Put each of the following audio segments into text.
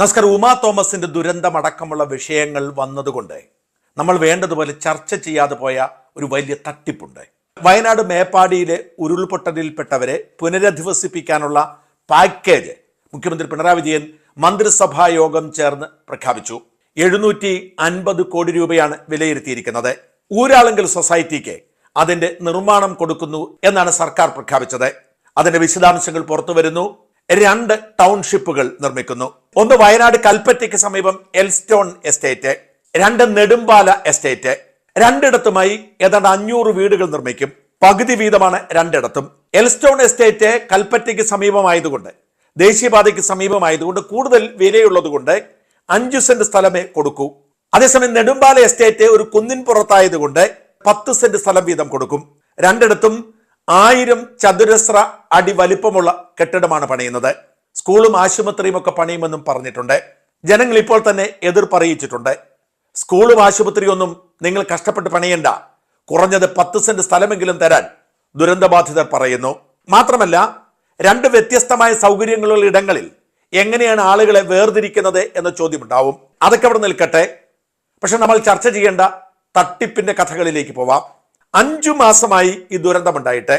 നമസ്കാരം. ഉമാ തോമസിന്റെ ദുരന്തമടക്കമുള്ള വിഷയങ്ങൾ വന്നതുകൊണ്ട് നമ്മൾ വേണ്ടതുപോലെ ചർച്ച ചെയ്യാതെ പോയ ഒരു വലിയ തട്ടിപ്പുണ്ട്. വയനാട് മേപ്പാടിയിലെ ഉരുൾപൊട്ടലിൽപ്പെട്ടവരെ പുനരധിവസിപ്പിക്കാനുള്ള പാക്കേജ് മുഖ്യമന്ത്രി പിണറായി വിജയൻ മന്ത്രിസഭാ യോഗം ചേർന്ന് പ്രഖ്യാപിച്ചു. എഴുന്നൂറ്റി അൻപത് കോടി രൂപയാണ് വിലയിരുത്തിയിരിക്കുന്നത്. ഊരാളുങ്കൽ സൊസൈറ്റിക്ക് അതിന്റെ നിർമ്മാണം കൊടുക്കുന്നു എന്നാണ് സർക്കാർ പ്രഖ്യാപിച്ചത്. അതിന്റെ വിശദാംശങ്ങൾ പുറത്തു വരുന്നു രണ്ട് ടൗൺഷിപ്പുകൾ നിർമ്മിക്കുന്നു. ഒന്ന് വയനാട് കൽപ്പറ്റയ്ക്ക് സമീപം എൽസ്റ്റോൺ എസ്റ്റേറ്റ് രണ്ട് നെടുമ്പാല എസ്റ്റേറ്റ്. രണ്ടിടത്തുമായി ഏതാണ്ട് അഞ്ഞൂറ് വീടുകൾ നിർമ്മിക്കും. പകുതി വീതമാണ് രണ്ടിടത്തും. എൽസ്റ്റോൺ എസ്റ്റേറ്റ് കൽപ്പറ്റയ്ക്ക് സമീപമായതുകൊണ്ട് ദേശീയപാതയ്ക്ക് സമീപമായതുകൊണ്ട് കൂടുതൽ വിലയുള്ളതുകൊണ്ട് അഞ്ചു സെന്റ് സ്ഥലമേ കൊടുക്കൂ. അതേസമയം നെടുമ്പാല എസ്റ്റേറ്റ് ഒരു കുന്നിൻ പുറത്തായതുകൊണ്ട് പത്ത് സെന്റ് സ്ഥലം വീതം കൊടുക്കും. രണ്ടിടത്തും ആയിരം ചതുരശ്ര അടി വലിപ്പമുള്ള കെട്ടിടമാണ് പണിയുന്നത്. സ്കൂളും ആശുപത്രിയും ഒക്കെ പണിയുമെന്നും പറഞ്ഞിട്ടുണ്ട്. ജനങ്ങൾ ഇപ്പോൾ തന്നെ എതിർപ്പറിയിച്ചിട്ടുണ്ട്. സ്കൂളും ആശുപത്രിയൊന്നും നിങ്ങൾ കഷ്ടപ്പെട്ട് പണിയണ്ട. കുറഞ്ഞത് പത്ത് സെന്റ് സ്ഥലമെങ്കിലും തരാൻ ദുരന്തബാധിതർ പറയുന്നു. മാത്രമല്ല രണ്ട് വ്യത്യസ്തമായ സൗകര്യങ്ങളുള്ള ഇടങ്ങളിൽ എങ്ങനെയാണ് ആളുകളെ വേർതിരിക്കുന്നത് എന്ന ചോദ്യമുണ്ടാവും. അതൊക്കെ അവിടെ നിൽക്കട്ടെ. പക്ഷെ നമ്മൾ ചർച്ച ചെയ്യേണ്ട തട്ടിപ്പിന്റെ കഥകളിലേക്ക് പോവാം. അഞ്ചു മാസമായി ഈ ദുരന്തമുണ്ടായിട്ട്.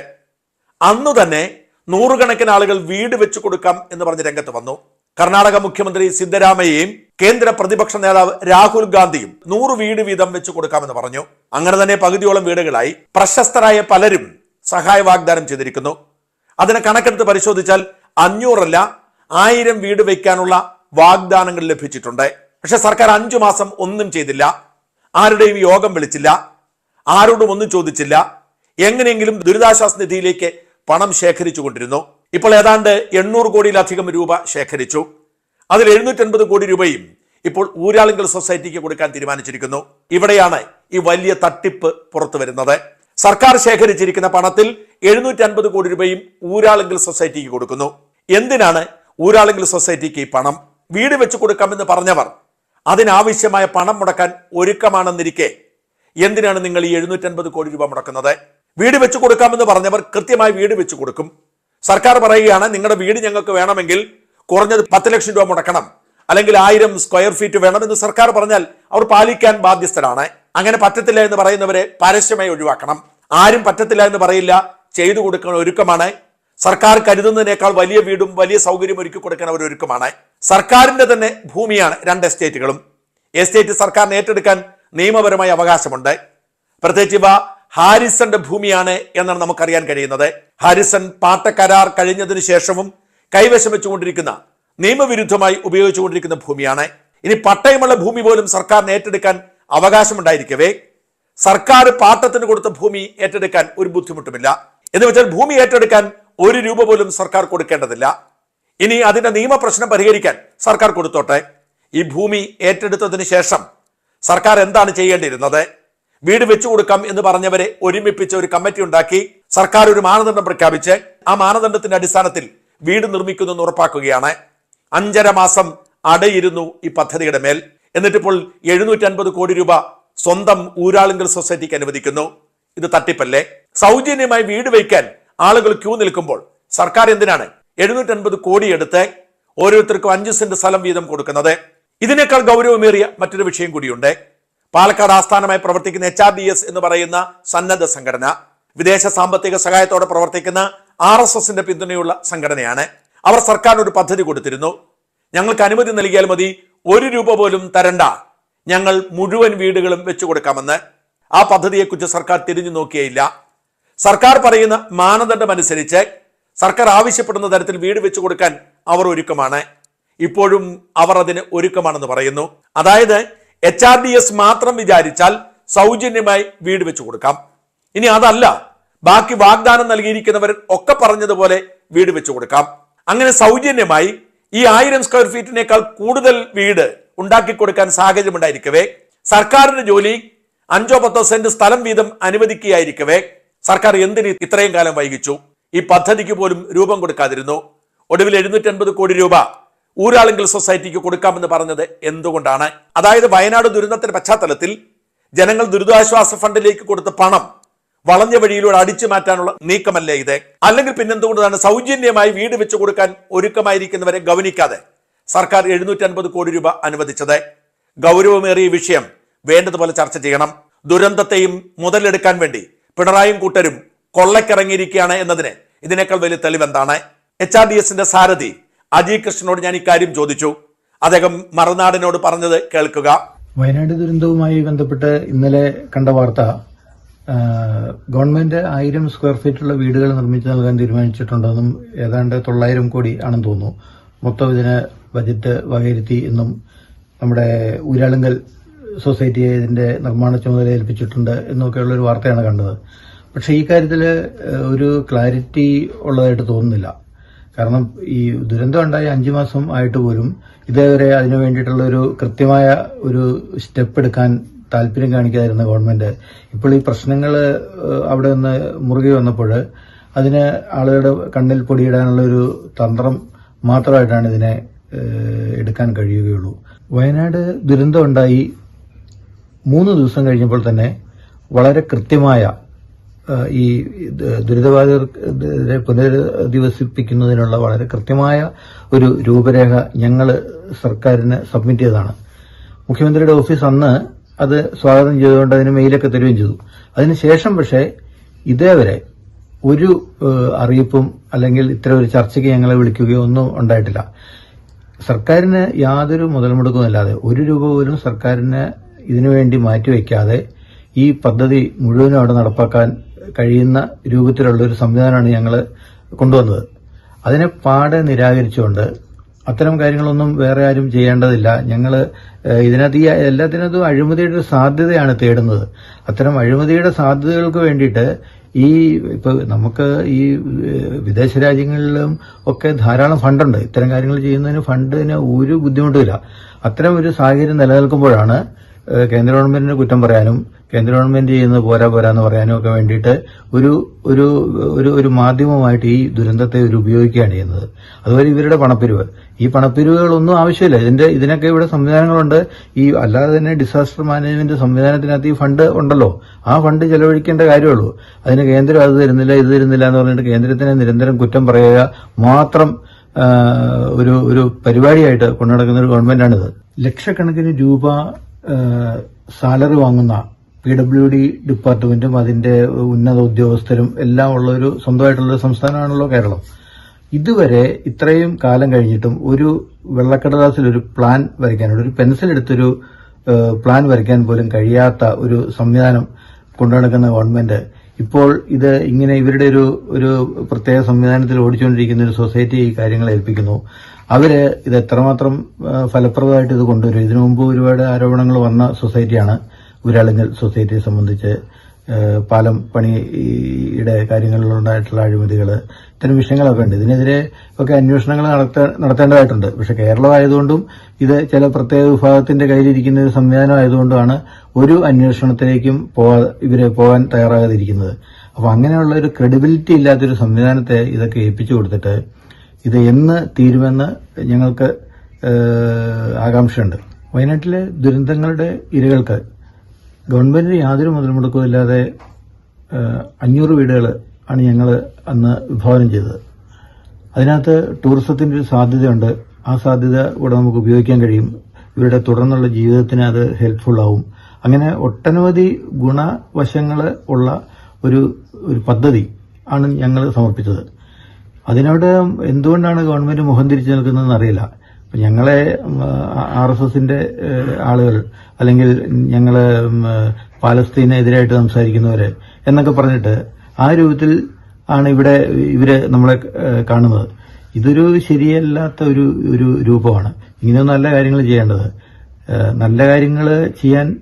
അന്നു തന്നെ നൂറുകണക്കിന് ആളുകൾ വീട് വെച്ചു കൊടുക്കാം എന്ന് പറഞ്ഞ് രംഗത്ത് വന്നു. കർണാടക മുഖ്യമന്ത്രി സിദ്ധരാമയ്യയും കേന്ദ്ര പ്രതിപക്ഷ നേതാവ് രാഹുൽ ഗാന്ധിയും നൂറ് വീട് വീതം വെച്ചു കൊടുക്കാമെന്ന് പറഞ്ഞു. അങ്ങനെ തന്നെ പകുതിയോളം വീടുകളായി. പ്രശസ്തരായ പലരും സഹായ വാഗ്ദാനം ചെയ്തിരിക്കുന്നു. അതിനെ കണക്കെടുത്ത് പരിശോധിച്ചാൽ അഞ്ഞൂറല്ല ആയിരം വീട് വയ്ക്കാനുള്ള വാഗ്ദാനങ്ങൾ ലഭിച്ചിട്ടുണ്ട്. പക്ഷെ സർക്കാർ അഞ്ചു മാസം ഒന്നും ചെയ്തില്ല. ആരുടെയും യോഗം വിളിച്ചില്ല. ആരോടും ഒന്നും ചോദിച്ചില്ല. എങ്ങനെയെങ്കിലും ദുരിതാശ്വാസ നിധിയിലേക്ക് പണം ശേഖരിച്ചു കൊണ്ടിരുന്നു ഇപ്പോൾ ഏതാണ്ട് എണ്ണൂറ് കോടിയിലധികം രൂപ ശേഖരിച്ചു. അതിൽ എഴുന്നൂറ്റൻപത് കോടി രൂപയും ഇപ്പോൾ ഊരാളുങ്കൽ സൊസൈറ്റിക്ക് കൊടുക്കാൻ തീരുമാനിച്ചിരിക്കുന്നു. ഇവിടെയാണ് ഈ വലിയ തട്ടിപ്പ് പുറത്തു വരുന്നത്. സർക്കാർ ശേഖരിച്ചിരിക്കുന്ന പണത്തിൽ എഴുന്നൂറ്റി അൻപത് കോടി രൂപയും ഊരാളുങ്കൽ സൊസൈറ്റിക്ക് കൊടുക്കുന്നു. എന്തിനാണ് ഊരാളുങ്കൽ സൊസൈറ്റിക്ക് ഈ പണം? വീട് വെച്ച് കൊടുക്കാമെന്ന് പറഞ്ഞവർ അതിനാവശ്യമായ പണം മുടക്കാൻ ഒരുക്കമാണെന്നിരിക്കെ എന്തിനാണ് നിങ്ങൾ ഈ എഴുന്നൂറ്റൻപത് കോടി രൂപ മുടക്കുന്നത്? വീട് വെച്ചു കൊടുക്കാമെന്ന് പറഞ്ഞവർ കൃത്യമായി വീട് വെച്ചു കൊടുക്കും. സർക്കാർ പറയുകയാണ് നിങ്ങളുടെ വീട് ഞങ്ങൾക്ക് വേണമെങ്കിൽ കുറഞ്ഞത് പത്ത് ലക്ഷം രൂപ മുടക്കണം. അല്ലെങ്കിൽ ആയിരം സ്ക്വയർ ഫീറ്റ് വേണമെന്ന് സർക്കാർ പറഞ്ഞാൽ അവർ പാലിക്കാൻ ബാധ്യസ്ഥരാണ്. അങ്ങനെ പറ്റത്തില്ല എന്ന് പറയുന്നവരെ പരസ്യമായി ഒഴിവാക്കണം. ആരും പറ്റത്തില്ല എന്ന് പറയില്ല. ചെയ്തു കൊടുക്കുന്ന ഒരുക്കമാണ്. സർക്കാർ കരുതുന്നതിനേക്കാൾ വലിയ വീടും വലിയ സൗകര്യം ഒരുക്കി കൊടുക്കാൻ അവർ ഒരുക്കമാണ്. സർക്കാരിന്റെ തന്നെ ഭൂമിയാണ് രണ്ട് എസ്റ്റേറ്റുകളും. എസ്റ്റേറ്റ് സർക്കാരിന് ഏറ്റെടുക്കാൻ നിയമപരമായ അവകാശമുണ്ട്. പ്രത്യേകിച്ച് ഇവ ഹാരിസന്റെ ഭൂമിയാണ് എന്നാണ് നമുക്കറിയാൻ കഴിയുന്നത്. ഹാരിസൺ കരാർ കഴിഞ്ഞതിന് ശേഷവും കൈവശം വെച്ചുകൊണ്ടിരിക്കുന്ന നിയമവിരുദ്ധമായി ഉപയോഗിച്ചുകൊണ്ടിരിക്കുന്ന ഭൂമിയാണ്. ഇനി പട്ടയമുള്ള ഭൂമി പോലും സർക്കാരിന് ഏറ്റെടുക്കാൻ അവകാശമുണ്ടായിരിക്കവേ. സർക്കാർ പാട്ടത്തിന് കൊടുത്ത ഭൂമി ഏറ്റെടുക്കാൻ ഒരു ബുദ്ധിമുട്ടുമില്ല. എന്ന് വെച്ചാൽ ഭൂമി ഏറ്റെടുക്കാൻ ഒരു രൂപ പോലും സർക്കാർ കൊടുക്കേണ്ടതില്ല. ഇനി അതിന്റെ നിയമപ്രശ്നം പരിഹരിക്കാൻ സർക്കാർ കൊടുത്തോട്ടെ. ഈ ഭൂമി ഏറ്റെടുത്തതിന് ശേഷം സർക്കാർ എന്താണ് ചെയ്യേണ്ടിയിരുന്നത്? വീട് വെച്ചു കൊടുക്കാം എന്ന് പറഞ്ഞവരെ ഒരുമിപ്പിച്ച ഒരു കമ്മിറ്റി ഉണ്ടാക്കി സർക്കാർ ഒരു മാനദണ്ഡം പ്രഖ്യാപിച്ച് ആ മാനദണ്ഡത്തിന്റെ അടിസ്ഥാനത്തിൽ വീട് നിർമ്മിക്കുന്നു എന്ന് ഉറപ്പാക്കുകയാണ്. അഞ്ചര മാസം അടയിരുന്നു ഈ പദ്ധതിയുടെ മേൽ. എന്നിട്ടിപ്പോൾ എഴുന്നൂറ്റി അൻപത് കോടി രൂപ സ്വന്തം ഊരാളുങ്കൽ സൊസൈറ്റിക്ക് അനുവദിക്കുന്നു. ഇത് തട്ടിപ്പല്ലേ? സൗജന്യമായി വീട് വയ്ക്കാൻ ആളുകൾ ക്യൂ നിൽക്കുമ്പോൾ സർക്കാർ എന്തിനാണ് എഴുന്നൂറ്റി അൻപത് കോടി എടുത്ത് ഓരോരുത്തർക്കും അഞ്ച് സെന്റ് സ്ഥലം വീതം കൊടുക്കുന്നത്? ഇതിനേക്കാൾ ഗൗരവമേറിയ മറ്റൊരു വിഷയം കൂടിയുണ്ട്. പാലക്കാട് ആസ്ഥാനമായി പ്രവർത്തിക്കുന്ന എച്ച് ആർ ഡി എസ് എന്ന് പറയുന്ന സന്നദ്ധ സംഘടന വിദേശ സാമ്പത്തിക സഹായത്തോടെ പ്രവർത്തിക്കുന്ന ആർ എസ് എസിന്റെ പിന്തുണയുള്ള സംഘടനയാണ്. അവർ സർക്കാർ ഒരു പദ്ധതി കൊടുത്തിരുന്നു. ഞങ്ങൾക്ക് അനുമതി നൽകിയാൽ മതി ഒരു രൂപ പോലും തരണ്ട. ഞങ്ങൾ മുഴുവൻ വീടുകളും വെച്ചു കൊടുക്കാമെന്ന്. ആ പദ്ധതിയെക്കുറിച്ച് സർക്കാർ തിരിഞ്ഞു നോക്കിയേയില്ല. സർക്കാർ പറയുന്ന മാനദണ്ഡം അനുസരിച്ച് സർക്കാർ ആവശ്യപ്പെടുന്ന തരത്തിൽ വീട് വെച്ചു കൊടുക്കാൻ അവർ ഒരുക്കമാണ്. ഇപ്പോഴും അവർ അതിന് ഒരുക്കമാണെന്ന് പറയുന്നു. അതായത് എച്ച് ആർ ഡി എസ് മാത്രം വിചാരിച്ചാൽ സൗജന്യമായി വീട് വെച്ചു കൊടുക്കാം. ഇനി അതല്ല ബാക്കി വാഗ്ദാനം നൽകിയിരിക്കുന്നവർ ഒക്കെ പറഞ്ഞതുപോലെ വീട് വെച്ചു കൊടുക്കാം. അങ്ങനെ സൗജന്യമായി ഈ ആയിരം സ്ക്വയർ ഫീറ്റിനേക്കാൾ കൂടുതൽ വീട് ഉണ്ടാക്കി കൊടുക്കാൻ സാഹചര്യമുണ്ടായിരിക്കവേ. സർക്കാരിന്റെ ജോലി അഞ്ചോ പത്തോ സെന്റ് സ്ഥലം വീതം അനുവദിക്കുകയായിരിക്കവേ. സർക്കാർ എന്തിന് ഇത്രയും കാലം വൈകിച്ചു? ഈ പദ്ധതിക്ക് പോലും രൂപം കൊടുക്കാതിരുന്നു. ഒടുവിൽ എഴുന്നൂറ്റി അൻപത് കോടി രൂപ ഊരാളുങ്കൽ സൊസൈറ്റിക്ക് കൊടുക്കാമെന്ന് പറഞ്ഞത് എന്തുകൊണ്ടാണ്? അതായത് വയനാട് ദുരന്തത്തിന്റെ പശ്ചാത്തലത്തിൽ ജനങ്ങൾ ദുരിതാശ്വാസ ഫണ്ടിലേക്ക് കൊടുത്ത പണം വളഞ്ഞ വഴിയിലൂടെ അടിച്ചു മാറ്റാനുള്ള നീക്കമല്ലേ ഇത്? അല്ലെങ്കിൽ പിന്നെന്തുകൊണ്ടാണ് സൗജന്യമായി വീട് വെച്ചു കൊടുക്കാൻ ഒരുക്കമായിരിക്കുന്നവരെ ഗവനിക്കാതെ സർക്കാർ എഴുന്നൂറ്റി അൻപത് കോടി രൂപ അനുവദിച്ചത്? ഗൗരവമേറിയ വിഷയം. വേണ്ടതുപോലെ ചർച്ച ചെയ്യണം. ദുരന്തത്തെയും മുതലെടുക്കാൻ വേണ്ടി പിണറായും കൂട്ടരും കൊള്ളക്കിറങ്ങിയിരിക്കുകയാണ് എന്നതിന് ഇതിനേക്കാൾ വലിയ തെളിവെന്താണ്? എച്ച് ആർ ഡി എസിന്റെ സാരഥി അജയ് കൃഷ്ണനോട് ഞാൻ ഇക്കാര്യം ചോദിച്ചു. അദ്ദേഹം മറുനാടിനോട് പറഞ്ഞത് കേൾക്കുക. വയനാട് ദുരന്തവുമായി ബന്ധപ്പെട്ട് ഇന്നലെ കണ്ട വാർത്ത ഗവൺമെന്റ് ആയിരം സ്ക്വയർ ഫീറ്റുള്ള വീടുകൾ നിർമ്മിച്ചു നൽകാൻ തീരുമാനിച്ചിട്ടുണ്ടെന്നും ഏതാണ്ട് തൊള്ളായിരം കോടി ആണെന്ന് തോന്നുന്നു. മൊത്തം ഇതിന് ബജറ്റ് വകയിരുത്തി എന്നും നമ്മുടെ ഊരാളുങ്കൽ സൊസൈറ്റിയെ ഇതിന്റെ നിർമ്മാണ ചുമതല ഏൽപ്പിച്ചിട്ടുണ്ട് എന്നൊക്കെയുള്ള ഒരു വാർത്തയാണ് കണ്ടത്. പക്ഷേ ഈ കാര്യത്തിൽ ഒരു ക്ലാരിറ്റി ഉള്ളതായിട്ട് തോന്നുന്നില്ല. കാരണം ഈ ദുരന്തം ഉണ്ടായി അഞ്ചു മാസം ആയിട്ട് പോലും ഇതേവരെ അതിനു വേണ്ടിയിട്ടുള്ള ഒരു കൃത്യമായ ഒരു സ്റ്റെപ്പ് എടുക്കാൻ താല്പര്യം കാണിക്കാതിരുന്ന ഗവൺമെന്റ് ഇപ്പോൾ ഈ പ്രശ്നങ്ങൾ അവിടെ നിന്ന് മുറുകെ വന്നപ്പോൾ അതിന് ആളുകളുടെ കണ്ണിൽ പൊടിയിടാനുള്ള ഒരു തന്ത്രം മാത്രമായിട്ടാണ് ഇതിനെ എടുക്കാൻ കഴിയുകയുള്ളൂ. വയനാട് ദുരന്തമുണ്ടായി മൂന്ന് ദിവസം കഴിഞ്ഞപ്പോൾ തന്നെ വളരെ കൃത്യമായ ഈ ദുരിതബാധിതരെ പുനരധിവസിപ്പിക്കുന്നതിനുള്ള വളരെ കൃത്യമായ ഒരു രൂപരേഖ ഞങ്ങൾ സർക്കാരിന് സബ്മിറ്റ് ചെയ്തതാണ്. മുഖ്യമന്ത്രിയുടെ ഓഫീസ് അന്ന് അത് സ്വാഗതം ചെയ്തുകൊണ്ട് അതിന് മെയിലൊക്കെ തരികയും ചെയ്തു. അതിനുശേഷം പക്ഷേ ഇതേവരെ ഒരു അറിയിപ്പും അല്ലെങ്കിൽ ഇത്തരം ഒരു ചർച്ചയ്ക്ക് ഞങ്ങളെ വിളിക്കുകയോ ഒന്നും ഉണ്ടായിട്ടില്ല. സർക്കാരിന് യാതൊരു മുതൽ മുടക്കുമില്ലാതെ ഒരു രൂപ പോലും സർക്കാരിന് ഇതിനുവേണ്ടി മാറ്റിവെക്കാതെ ഈ പദ്ധതി മുഴുവനും അവിടെ നടപ്പാക്കാൻ കഴിയുന്ന രൂപത്തിലുള്ള ഒരു സംവിധാനമാണ് ഞങ്ങൾ കൊണ്ടുവന്നത്. അതിനെ പാടെ നിരാകരിച്ചുകൊണ്ട് അത്തരം കാര്യങ്ങളൊന്നും വേറെ ആരും ചെയ്യേണ്ടതില്ല. ഞങ്ങൾ ഇതിനകത്ത് ഈ എല്ലാത്തിനകത്തും അഴിമതിയുടെ ഒരു സാധ്യതയാണ് തേടുന്നത്. അത്തരം അഴിമതിയുടെ സാധ്യതകൾക്ക് വേണ്ടിയിട്ട് ഈ ഇപ്പൊ നമുക്ക് ഈ വിദേശ രാജ്യങ്ങളിലും ഒക്കെ ധാരാളം ഫണ്ടുണ്ട്. ഇത്തരം കാര്യങ്ങൾ ചെയ്യുന്നതിന് ഫണ്ടിന് ഒരു ബുദ്ധിമുട്ടുമില്ല. അത്തരം ഒരു സാഹചര്യം നിലനിൽക്കുമ്പോഴാണ് കേന്ദ്ര ഗവൺമെന്റിന് കുറ്റം പറയാനും കേന്ദ്ര ഗവൺമെന്റ് ചെയ്യുന്നത് പോരാ പോരാ എന്ന് പറയാനും ഒക്കെ വേണ്ടിയിട്ട് ഒരു ഒരു ഒരു ഒരു മാധ്യമമായിട്ട് ഈ ദുരന്തത്തെ ഒരു ഉപയോഗിക്കുകയാണ് ചെയ്യുന്നത്. അതുപോലെ ഇവരുടെ പണപ്പിരിവ്. ഈ പണപ്പിരിവുകളൊന്നും ആവശ്യമില്ല. ഇതിന്റെ ഇതിനൊക്കെ ഇവിടെ സംവിധാനങ്ങളുണ്ട്. ഈ അല്ലാതെ തന്നെ ഡിസാസ്റ്റർ മാനേജ്മെന്റ് സംവിധാനത്തിനകത്ത് ഈ ഫണ്ട് ഉണ്ടല്ലോ. ആ ഫണ്ട് ചെലവഴിക്കേണ്ട കാര്യമുള്ളൂ. അതിന് കേന്ദ്രം അത് തരുന്നില്ല ഇത് തരുന്നില്ല എന്ന് പറഞ്ഞിട്ട് കേന്ദ്രത്തിനെ നിരന്തരം കുറ്റം പറയുക മാത്രം ഒരു ഒരു പരിപാടിയായിട്ട് കൊണ്ടുനടക്കുന്ന ഒരു ഗവൺമെന്റാണിത്. ലക്ഷക്കണക്കിന് രൂപ സാലറി വാങ്ങുന്ന പി ഡബ്ല്യു ഡി ഡിപ്പാർട്ട്മെന്റും അതിന്റെ ഉന്നത ഉദ്യോഗസ്ഥരും എല്ലാം ഉള്ള ഒരു സ്വന്തമായിട്ടുള്ള ഒരു സംസ്ഥാനമാണല്ലോ കേരളം. ഇതുവരെ ഇത്രയും കാലം കഴിഞ്ഞിട്ടും ഒരു വെള്ളക്കടലാസിൽ ഒരു പ്ലാൻ വരയ്ക്കാനുള്ള ഒരു പെൻസിൽ എടുത്തൊരു പ്ലാൻ വരയ്ക്കാൻ പോലും കഴിയാത്ത ഒരു സംവിധാനം കൊണ്ടുനടക്കുന്ന ഗവൺമെന്റ് ഇപ്പോൾ ഇത് ഇങ്ങനെ ഇവരുടെ ഒരു ഒരു പ്രത്യേക സംവിധാനത്തിൽ ഓടിച്ചുകൊണ്ടിരിക്കുന്ന ഒരു സൊസൈറ്റി ഈ കാര്യങ്ങൾ ഏൽപ്പിക്കുന്നു. അവർ ഇത് എത്രമാത്രം ഫലപ്രദമായിട്ട് ഇത് കൊണ്ടുവരും. ഇതിനു മുമ്പ് ഒരുപാട് ആരോപണങ്ങൾ വന്ന സൊസൈറ്റിയാണ് ഊരാളുങ്കൽ സൊസൈറ്റിയെ സംബന്ധിച്ച് പാലം പണിയുടെ കാര്യങ്ങളിലുണ്ടായിട്ടുള്ള അഴിമതികൾ ഇത്തരം വിഷയങ്ങളൊക്കെ ഉണ്ട്. ഇതിനെതിരെ ഒക്കെ അന്വേഷണങ്ങൾ നടത്ത- നടത്തേണ്ടതായിട്ടുണ്ട്. പക്ഷെ കേരളമായതുകൊണ്ടും ഇത് ചില പ്രത്യേക വിഭാഗത്തിന്റെ കയ്യിലിരിക്കുന്ന ഒരു സംവിധാനം ആയതുകൊണ്ടാണ് ഒരു അന്വേഷണത്തിലേക്കും ഇവർ പോകാൻ തയ്യാറാകാതിരിക്കുന്നത്. അപ്പൊ അങ്ങനെയുള്ള ഒരു ക്രെഡിബിലിറ്റി ഇല്ലാത്തൊരു സംവിധാനത്തെ ഇതൊക്കെ ഏൽപ്പിച്ചു കൊടുത്തിട്ട് ഇത് എന്ന് തീരുമെന്ന് ഞങ്ങൾക്ക് ആകാംക്ഷയുണ്ട്. വയനാട്ടിലെ ദുരന്തങ്ങളുടെ ഇരകൾക്ക് ഗവൺമെന്റിന് യാതൊരു മുതൽ മുടക്കവും ഇല്ലാതെ അഞ്ഞൂറ് വീടുകൾ ആണ് ഞങ്ങൾ അന്ന് വിഭാവനം ചെയ്തത്. അതിനകത്ത് ടൂറിസത്തിന്റെ ഒരു സാധ്യതയുണ്ട്. ആ സാധ്യത ഇവിടെ നമുക്ക് ഉപയോഗിക്കാൻ കഴിയും. ഇവരുടെ തുടർന്നുള്ള ജീവിതത്തിന് അത് ഹെൽപ്ഫുൾ ആവും. അങ്ങനെ ഒട്ടനവധി ഗുണവശങ്ങൾ ഉള്ള ഒരു ഒരു പദ്ധതി ആണ് ഞങ്ങൾ സമർപ്പിച്ചത്. അതിനോട് എന്തുകൊണ്ടാണ് ഗവൺമെന്റ് മുഖം തിരിച്ചു നിൽക്കുന്നതെന്ന് അറിയില്ല. ഞങ്ങളെ ആർ എസ് എസിന്റെ ആളുകൾ അല്ലെങ്കിൽ ഞങ്ങൾ പാലസ്തീനെതിരായിട്ട് സംസാരിക്കുന്നവര് എന്നൊക്കെ പറഞ്ഞിട്ട് ആ രൂപത്തിൽ ആണ് ഇവിടെ ഇവർ നമ്മളെ കാണുന്നത്. ഇതൊരു ശരിയല്ലാത്ത ഒരു ഒരു രൂപമാണ്. ഇങ്ങനെ നല്ല കാര്യങ്ങൾ ചെയ്യേണ്ടത്. നല്ല കാര്യങ്ങൾ ചെയ്യാൻ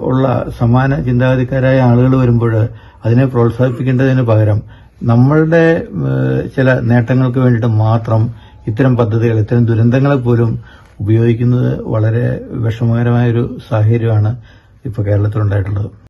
ഉള്ള സമാന ചിന്താഗതിക്കാരായ ആളുകൾ വരുമ്പോൾ അതിനെ പ്രോത്സാഹിപ്പിക്കേണ്ടതിന് പകരം നമ്മളുടെ ചില നേട്ടങ്ങൾക്ക് വേണ്ടിയിട്ട് മാത്രം ഇത്തരം പദ്ധതികൾ ഇത്തരം ദുരന്തങ്ങളെ പോലും ഉപയോഗിക്കുന്നത് വളരെ വിഷമകരമായൊരു സാഹചര്യമാണ് ഇപ്പോൾ കേരളത്തിലുണ്ടായിട്ടുള്ളത്.